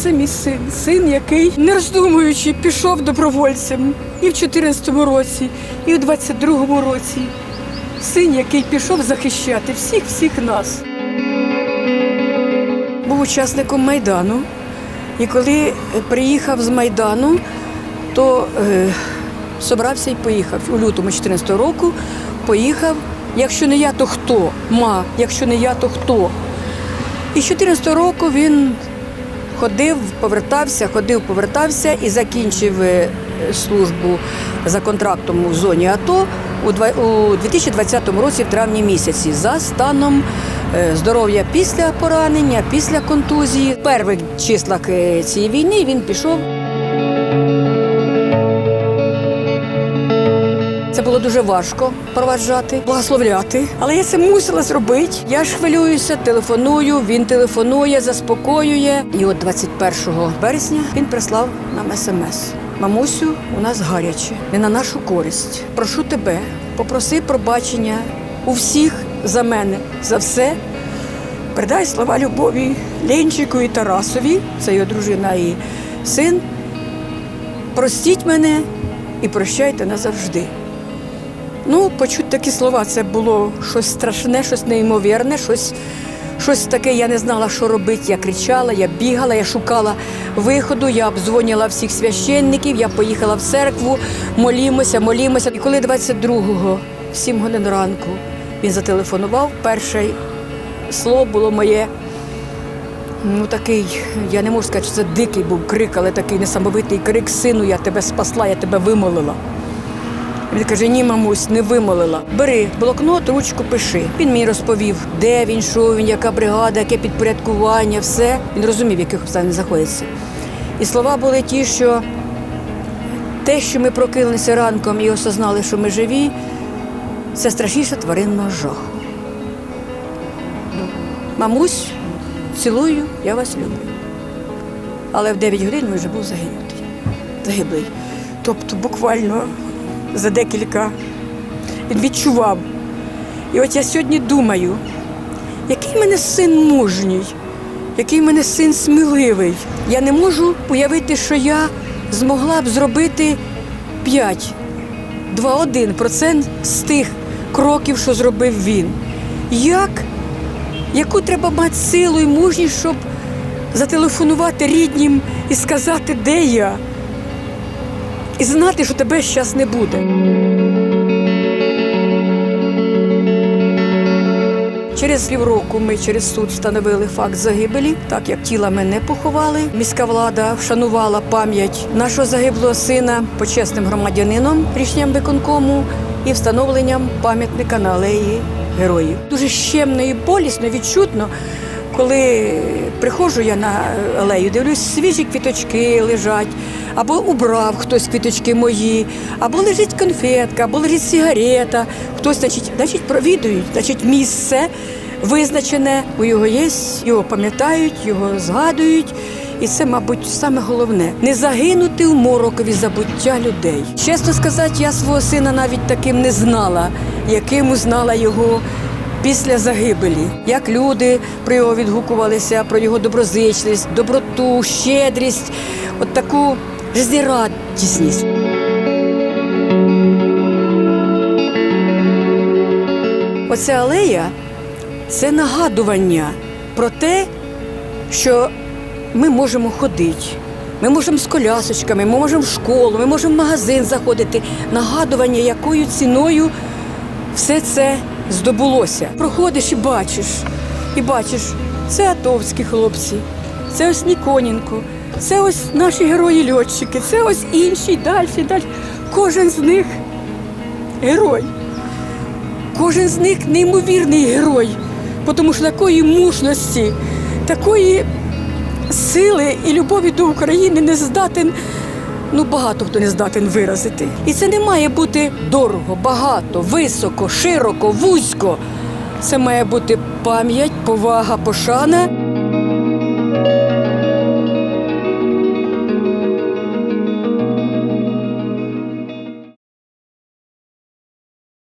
Оце мій син, син, який, не роздумуючи, пішов добровольцем і в 14-му році, і в 22-му році. Син, який пішов захищати всіх всіх нас. Був учасником Майдану. І коли приїхав з Майдану, то е, собрався і поїхав. У лютому 14-го року поїхав. Якщо не я, то хто? Ма, якщо не я, то хто? І з 14-го року він ходив, повертався, ходив, повертався і закінчив е, службу за контрактом у зоні АТО у 2020 році, в травні місяці, за станом е, здоров'я після поранення, після контузії. В перших числах е, цієї війни він пішов. Це було дуже важко проваджати, благословляти. Але я це мусила зробити. Я ж хвилююся, телефоную, він телефонує, заспокоює. І от 21 березня він прислав нам смс. Мамусю, у нас гаряче, не на нашу користь. Прошу тебе, попроси пробачення у всіх за мене, за все. Передай слова любові Ленчику і Тарасові, це його дружина і син. Простіть мене і прощайте назавжди. Ну, почути такі слова, це було щось страшне, щось неймовірне, щось, щось таке, я не знала, що робити. Я кричала, я бігала, я шукала виходу, я обдзвонила всіх священників, я поїхала в церкву, молімося, молімося. І коли 22-го, в 7 годин ранку, він зателефонував, перше слово було моє. Ну такий, я не можу сказати, що це дикий був крик, але такий несамовитий крик, сину, я тебе спасла, я тебе вимолила. Він каже: ні, мамусь, не вимолила. Бери блокнот, ручку пиши. Він мені розповів, де він, що він, яка бригада, яке підпорядкування, все. Він розумів, в яких обставин знаходиться. І слова були ті, що те, що ми прокинулися ранком і осознали, що ми живі, це страшніше тваринного жаху. Мамусь, цілую, я вас люблю. Але в 9 годин він вже був загинутий, загиблий. Тобто буквально за декілька він відчував. І от я сьогодні думаю, який мене син мужній, який мене син сміливий. Я не можу уявити, що я змогла б зробити 5, 2-1% з тих кроків, що зробив він. Як? Яку треба мати силу і мужність, щоб зателефонувати ріднім і сказати, де я? І знати, що тебе зараз не буде. Через півроку ми через суд встановили факт загибелі, так як тіла ми не поховали. Міська влада вшанувала пам'ять нашого загиблого сина почесним громадянином рішенням виконкому і встановленням пам'ятника на алеї героїв. Дуже щемно і болісно, відчутно, коли приходжу я на алею, дивлюсь, свіжі квіточки лежать, або убрав хтось квіточки мої, або лежить конфетка, або лежить сигарета. Хтось, значить, значить, провідують, значить, місце визначене, у його є, його пам'ятають, його згадують. І це, мабуть, саме головне не загинути в морокові забуття людей. Чесно сказати, я свого сина навіть таким не знала, яким узнала його після загибелі. Як люди про його відгукувалися, про його доброзичливість, доброту, щедрість, от таку жизнерадісність. Оця алея це нагадування про те, що ми можемо ходити. Ми можемо з колясочками, ми можемо в школу, ми можемо в магазин заходити. Нагадування, якою ціною все це здобулося. Проходиш і бачиш, і бачиш, це атовські хлопці, це ось Ніконенко, це ось наші герої-льотчики, це ось інші, далі, далі. Кожен з них герой. Кожен з них неймовірний герой, тому що такої мужності, такої сили і любові до України не здатен, ну багато хто не здатен виразити. І це не має бути дорого, багато, високо, широко, вузько. Це має бути пам'ять, повага, пошана.